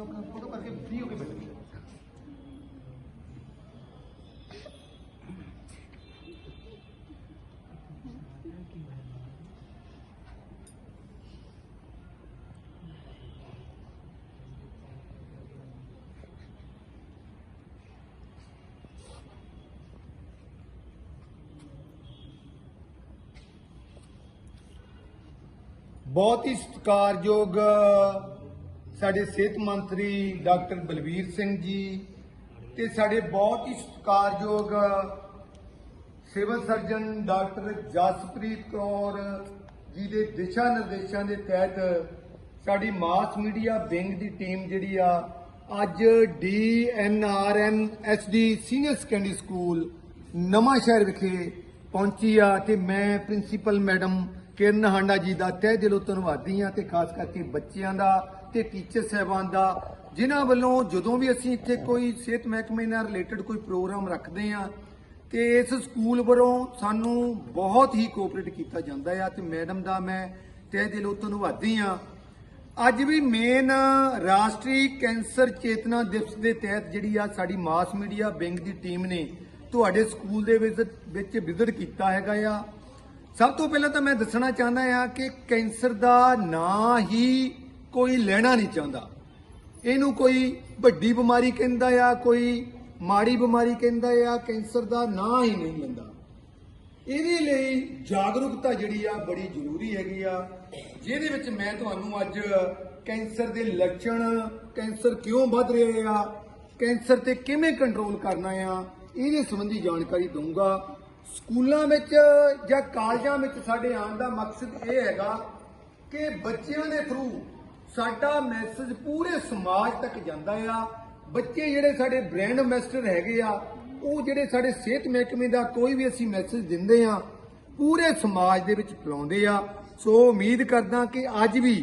ਜੋ ਆਪਣਾ ਫੋਟੋ ਕਰਕੇ ਫ੍ਰੀ ਹੋ ਕੇ ਬੈਠੇ। ਬਹੁਤ ਹੀ ਸਤਿਕਾਰਯੋਗ ਸਾਡੇ ਸਿਹਤ ਮੰਤਰੀ ਡਾਕਟਰ ਬਲਬੀਰ ਸਿੰਘ ਜੀ ਤੇ ਸਾਡੇ ਬਹੁਤ ਹੀ ਸਤਿਕਾਰਯੋਗ civil surgeon doctor Jaspreet Kaur ji ਦੇ ਦਿਸ਼ਾ ਨਿਰਦੇਸ਼ਾਂ ਦੇ ਤਹਿਤ ਸਾਡੀ ਮਾਸ ਮੀਡੀਆ ਵਿੰਗ ਦੀ ਟੀਮ ਜਿਹੜੀ ਆ, ਅੱਜ DNRN SD senior secondary school Nawanshahr ਵਿਖੇ ਪਹੁੰਚੀ ਆ ਤੇ ਮੈਂ ਪ੍ਰਿੰਸੀਪਲ ਮੈਡਮ ਕਿਰਨ ਹਾਂਡਾ ਜੀ ਦਾ ਤਹਿ ਦਿਲੋਂ ਧੰਨਵਾਦੀ ਆ ਤੇ ਖਾਸ ਕਰਕੇ ਬੱਚਿਆਂ ਦਾ ਤੇ ਟੀਚਰ ਸਹਿਬਾਨ ਦਾ, ਜਿਨ੍ਹਾਂ ਵੱਲੋਂ ਜਦੋਂ ਵੀ ਅਸੀਂ ਇੱਥੇ ਕੋਈ ਸਿਹਤ ਮਹਿਕਮੇ ਨਾਲ ਰਿਲੇਟਡ ਕੋਈ ਪ੍ਰੋਗਰਾਮ ਰੱਖਦੇ ਆ ਤੇ ਇਸ ਸਕੂਲ ਵੱਲੋਂ ਸਾਨੂੰ ਬਹੁਤ ਹੀ ਕੋਆਪਰੇਟ ਕੀਤਾ ਜਾਂਦਾ ਆ, ਤੇ ਮੈਡਮ ਦਾ ਮੈਂ ਤਹਿ ਦਿਲੋਂ ਧੰਨਵਾਦੀ ਆ ਅੱਜ ਵੀ ਮੇਨ ਰਾਸ਼ਟਰੀ ਕੈਂਸਰ ਚੇਤਨਾ ਦਿਵਸ ਦੇ ਤਹਿਤ ਜਿਹੜੀ ਆ ਸਾਡੀ ਮਾਸ ਮੀਡੀਆ ਵਿੰਗ ਦੀ ਟੀਮ ਨੇ ਤੁਹਾਡੇ ਸਕੂਲ ਦੇ ਵਿੱਚ ਵਿੱਚ ਵਿਜ਼ਿਟ ਕੀਤਾ ਹੈਗਾ ਆ। ਸਭ ਤੋਂ ਪਹਿਲਾਂ ਤਾਂ ਮੈਂ ਦੱਸਣਾ ਚਾਹੁੰਦਾ ਆ ਕਿ ਕੈਂਸਰ ਦਾ ਨਾਂ ਹੀ ਕੋਈ ਲੈਣਾ ਨਹੀਂ ਚਾਹੁੰਦਾ। ਇਹਨੂੰ ਕੋਈ ਵੱਡੀ ਬਿਮਾਰੀ ਕਹਿੰਦਾ ਆ, ਕੋਈ ਮਾੜੀ ਬਿਮਾਰੀ ਕਹਿੰਦਾ ਆ, ਕੈਂਸਰ ਦਾ ਨਾਂ ਹੀ ਨਹੀਂ ਲੈਂਦਾ। ਇਹਦੇ ਲਈ ਜਾਗਰੂਕਤਾ ਜਿਹੜੀ ਆ ਬੜੀ ਜ਼ਰੂਰੀ ਹੈਗੀ ਆ। ਜਿਹਦੇ ਵਿੱਚ ਮੈਂ ਤੁਹਾਨੂੰ ਅੱਜ ਕੈਂਸਰ ਦੇ ਲੱਛਣ, ਕੈਂਸਰ ਕਿਉਂ ਵੱਧ ਰਹੇ ਆ, ਕੈਂਸਰ ਤੇ ਕਿਵੇਂ ਕੰਟਰੋਲ ਕਰਨਾ ਆ, ਇਹਦੇ ਸੰਬੰਧੀ ਜਾਣਕਾਰੀ ਦਊਂਗਾ। ਸਕੂਲਾਂ ਵਿੱਚ ਜਾਂ ਕਾਲਜਾਂ ਵਿੱਚ ਸਾਡੇ ਆਉਣ ਦਾ ਮਕਸਦ ਇਹ ਹੈਗਾ ਕਿ ਬੱਚਿਆਂ ਦੇ ਥਰੂ ਸਾਡਾ ਮੈਸੇਜ ਪੂਰੇ ਸਮਾਜ ਤੱਕ ਜਾਂਦਾ ਆ। ਬੱਚੇ ਜਿਹੜੇ ਸਾਡੇ ਬ੍ਰੈਂਡ ਐਮਬੈਸਡਰ ਹੈਗੇ ਆ, ਉਹ ਜਿਹੜੇ ਸਾਡੇ ਸਿਹਤ ਮਹਿਕਮੇ ਦਾ ਕੋਈ ਵੀ ਅਸੀਂ ਮੈਸੇਜ ਦਿੰਦੇ ਆ, ਪੂਰੇ ਸਮਾਜ ਦੇ ਵਿੱਚ ਫੈਲਾਉਂਦੇ ਆ। ਸੋ ਉਮੀਦ ਕਰਦਾ ਕਿ ਅੱਜ ਵੀ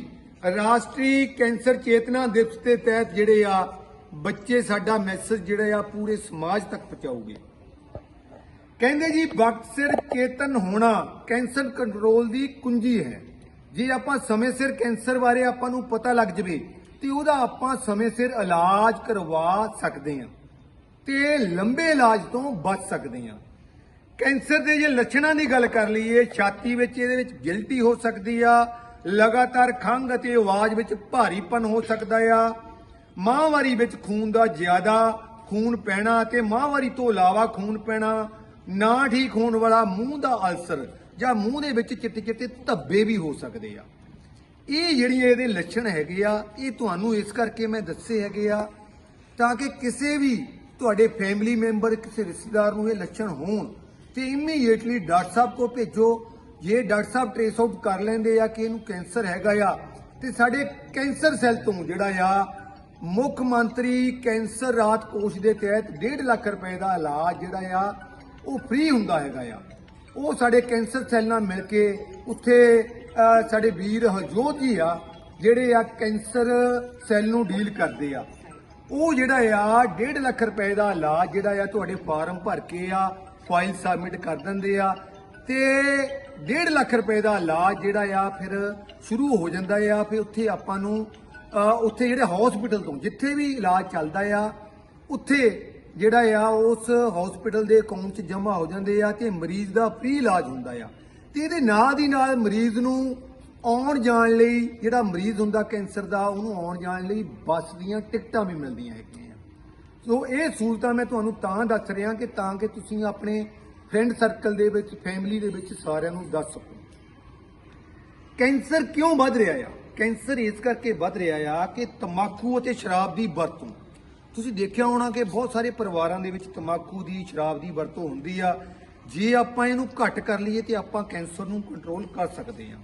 ਰਾਸ਼ਟਰੀ ਕੈਂਸਰ ਚੇਤਨਾ ਦਿਵਸ ਦੇ ਤਹਿਤ ਜਿਹੜੇ ਆ, ਬੱਚੇ ਸਾਡਾ ਮੈਸੇਜ ਜਿਹੜਾ ਆ, ਪੂਰੇ ਸਮਾਜ ਤੱਕ ਪਹੁੰਚਾਉਗੇ ਕਹਿੰਦੇ ਜੀ ਵਕਤ ਸਿਰ ਚੇਤਨ ਹੋਣਾ ਕੈਂਸਰ ਕੰਟਰੋਲ ਦੀ ਕੁੰਜੀ ਹੈ। ਜੇ ਆਪਾਂ ਸਮੇਂ ਸਿਰ ਕੈਂਸਰ ਬਾਰੇ ਆਪਾਂ ਨੂੰ ਪਤਾ ਲੱਗ ਜਵੇ, ਤੇ ਉਹਦਾ ਆਪਾਂ ਸਮੇਂ ਸਿਰ ਇਲਾਜ ਕਰਵਾ ਸਕਦੇ ਹਾਂ ਤੇ ਲੰਬੇ ਇਲਾਜ ਤੋਂ ਬਚ ਸਕਦੇ ਹਾਂ। ਕੈਂਸਰ ਦੇ ਜੇ ਲੱਛਣਾਂ ਦੀ ਗੱਲ ਕਰ ਲਈਏ, ਛਾਤੀ ਵਿੱਚ ਇਹਦੇ ਵਿੱਚ ਗਿਲਟੀ ਹੋ ਸਕਦੀ ਆ, ਲਗਾਤਾਰ ਖੰਘ ਅਤੇ ਆਵਾਜ਼ ਵਿੱਚ ਭਾਰੀਪਨ ਹੋ ਸਕਦਾ ਆ, ਮਾਹਵਾਰੀ ਵਿੱਚ ਖੂਨ ਦਾ ਜ਼ਿਆਦਾ ਖੂਨ ਪੈਣਾ ਅਤੇ ਮਾਹਵਾਰੀ ਤੋਂ ਇਲਾਵਾ ਖੂਨ ਪੈਣਾ, ਨਾ ਠੀਕ ਹੋਣ ਵਾਲਾ ਮੂੰਹ ਦਾ ਅਲਸਰ ਜਾਂ ਮੂੰਹ ਦੇ ਵਿੱਚ ਚਿੱਟੇ ਚਿੱਟੇ ਧੱਬੇ ਵੀ ਹੋ ਸਕਦੇ ਆ। ਇਹ ਜਿਹੜੀਆਂ ਇਹਦੇ ਲੱਛਣ ਹੈਗੇ ਆ, ਇਹ ਤੁਹਾਨੂੰ ਇਸ ਕਰਕੇ ਮੈਂ ਦੱਸੇ ਹੈਗੇ ਆ ਤਾਂ ਕਿ ਕਿਸੇ ਵੀ ਤੁਹਾਡੇ ਫੈਮਿਲੀ ਮੈਂਬਰ ਕਿਸੇ ਰਿਸ਼ਤੇਦਾਰ ਨੂੰ ਇਹ ਲੱਛਣ ਹੋਣ ਤੇ ਇਮੀਡੀਏਟਲੀ ਡਾਕਟਰ ਸਾਹਿਬ ਕੋ ਭੇਜੋ। ਜੇ ਡਾਕਟਰ ਸਾਹਿਬ ਟ੍ਰੇਸ ਆਊਟ ਕਰ ਲੈਂਦੇ ਆ ਕਿ ਇਹਨੂੰ ਕੈਂਸਰ ਹੈਗਾ ਆ ਤੇ ਸਾਡੇ ਕੈਂਸਰ ਸੈੱਲ ਤੋਂ ਜਿਹੜਾ ਆ, ਮੁੱਖ ਮੰਤਰੀ ਕੈਂਸਰ ਰਾਤ ਕੋਸ਼ ਦੇ ਤਹਿਤ 1.5 ਲੱਖ ਰੁਪਏ ਦਾ ਇਲਾਜ ਜਿਹੜਾ ਆ, ਉਹ ਫ੍ਰੀ ਹੁੰਦਾ ਹੈਗਾ ਆ। ਉਹ ਸਾਡੇ ਕੈਂਸਰ ਸੈੱਲ ਨਾਲ ਮਿਲ ਕੇ ਉੱਥੇ ਸਾਡੇ ਵੀਰ ਹਰਜੋਤ ਜੀ ਆ, ਜਿਹੜੇ ਆ ਕੈਂਸਰ ਸੈੱਲ ਨੂੰ ਡੀਲ ਕਰਦੇ ਆ। ਉਹ ਜਿਹੜਾ ਆ 1.5 ਲੱਖ ਰੁਪਏ ਦਾ ਇਲਾਜ ਜਿਹੜਾ ਆ, ਤੁਹਾਡੇ ਫਾਰਮ ਭਰ ਕੇ ਆ, ਫਾਈਲ ਸਬਮਿਟ ਕਰ ਦਿੰਦੇ ਆ। ਤੇ 1.5 ਲੱਖ ਰੁਪਏ ਦਾ ਇਲਾਜ ਜਿਹੜਾ ਆ, ਫਿਰ ਸ਼ੁਰੂ ਹੋ ਜਾਂਦਾ ਆ, ਫਿਰ ਉੱਥੇ ਆਪਾਂ ਨੂੰ ਉੱਥੇ ਜਿਹੜੇ ਹਸਪੀਟਲ ਤੋਂ, ਜਿੱਥੇ ਵੀ ਇਲਾਜ ਚੱਲਦਾ ਆ, ਉੱਥੇ ਜਿਹੜਾ ਆ, ਉਸ ਹਸਪੀਟਲ ਦੇ ਅਕਾਊਂਟ 'ਚ ਜਮ੍ਹਾਂ ਹੋ ਜਾਂਦੇ ਆ ਤੇ ਮਰੀਜ਼ ਦਾ ਫ੍ਰੀ ਇਲਾਜ ਹੁੰਦਾ ਆ। ਤੇ ਇਹਦੇ ਨਾਲ ਦੀ ਨਾਲ ਮਰੀਜ਼ ਨੂੰ ਆਉਣ ਜਾਣ ਲਈ ਜਿਹੜਾ ਮਰੀਜ਼ ਹੁੰਦਾ ਕੈਂਸਰ ਦਾ, ਉਹਨੂੰ ਆਉਣ ਜਾਣ ਲਈ ਬੱਸ ਦੀਆਂ ਟਿਕਟਾਂ ਵੀ ਮਿਲਦੀਆਂ ਹੈਗੀਆਂ ਸੋ ਇਹ ਸਹੂਲਤਾਂ ਮੈਂ ਤੁਹਾਨੂੰ ਤਾਂ ਦੱਸ ਰਿਹਾ ਕਿ ਤਾਂ ਕਿ ਤੁਸੀਂ ਆਪਣੇ ਫਰੈਂਡ ਸਰਕਲ ਦੇ ਵਿੱਚ ਫੈਮਿਲੀ ਦੇ ਵਿੱਚ ਸਾਰਿਆਂ ਨੂੰ ਦੱਸ ਸਕੋ। ਕੈਂਸਰ ਕਿਉਂ ਵੱਧ ਰਿਹਾ ਆ? ਕੈਂਸਰ ਇਸ ਕਰਕੇ ਵੱਧ ਰਿਹਾ ਆ ਕਿ ਤਮਾਕੂ ਅਤੇ ਸ਼ਰਾਬ ਦੀ ਵਰਤੋਂ ਤੁਸੀਂ ਦੇਖਿਆ ਹੋਣਾ ਕਿ ਬਹੁਤ ਸਾਰੇ ਪਰਿਵਾਰਾਂ ਦੇ ਵਿੱਚ ਤਮਾਕੂ ਦੀ, ਸ਼ਰਾਬ ਦੀ ਵਰਤੋਂ ਹੁੰਦੀ ਆ। ਜੇ ਆਪਾਂ ਇਹਨੂੰ ਘੱਟ ਕਰ ਲਈਏ ਤੇ ਆਪਾਂ ਕੈਂਸਰ ਨੂੰ ਕੰਟਰੋਲ ਕਰ ਸਕਦੇ ਆ।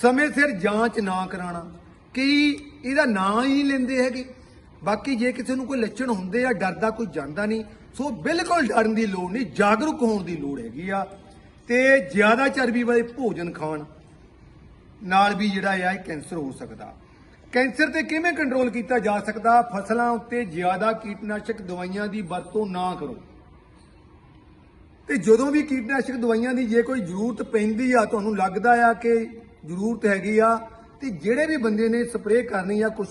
ਸਮੇਂ ਸਿਰ ਜਾਂਚ ਨਾ ਕਰਾਣਾ ਕਈ ਇਹਦਾ ਨਾਂ ਹੀ ਲੈਂਦੇ ਹੈਗੇ। ਬਾਕੀ ਜੇ ਕਿਸੇ ਨੂੰ ਕੋਈ ਲੱਛਣ ਹੁੰਦੇ ਆ, ਡਰਦਾ ਕੋਈ ਜਾਂਦਾ ਨਹੀਂ। ਸੋ ਬਿਲਕੁਲ ਡਰਨ ਦੀ ਲੋੜ ਨਹੀਂ, ਜਾਗਰੂਕ ਹੋਣ ਦੀ ਲੋੜ ਹੈਗੀ ਆ। ਤੇ ਜ਼ਿਆਦਾ ਚਰਬੀ ਵਾਲੇ ਭੋਜਨ ਖਾਣ ਨਾਲ ਵੀ ਜਿਹੜਾ ਆ, ਇਹ ਕੈਂਸਰ ਹੋ ਸਕਦਾ। ਕੈਂਸਰ ਤੇ ਕਿਵੇਂ ਕੰਟਰੋਲ ਕੀਤਾ ਜਾ ਸਕਦਾ? ਫਸਲਾਂ ਉੱਤੇ ਜ਼ਿਆਦਾ ਕੀਟਨਾਸ਼ਕ ਦਵਾਈਆਂ ਦੀ ਵਰਤੋਂ ਨਾ ਕਰੋ। ਤੇ ਜਦੋਂ ਵੀ ਕੀਟਨਾਸ਼ਕ ਦਵਾਈਆਂ ਦੀ ਜੇ ਕੋਈ ਜ਼ਰੂਰਤ ਪੈਂਦੀ ਆ, ਤੁਹਾਨੂੰ ਲੱਗਦਾ ਆ ਕਿ ਜ਼ਰੂਰਤ ਹੈਗੀ ਆ, ਤੇ ਜਿਹੜੇ ਵੀ ਬੰਦੇ ਨੇ ਸਪਰੇਅ ਕਰਨੀ ਆ ਕੁਝ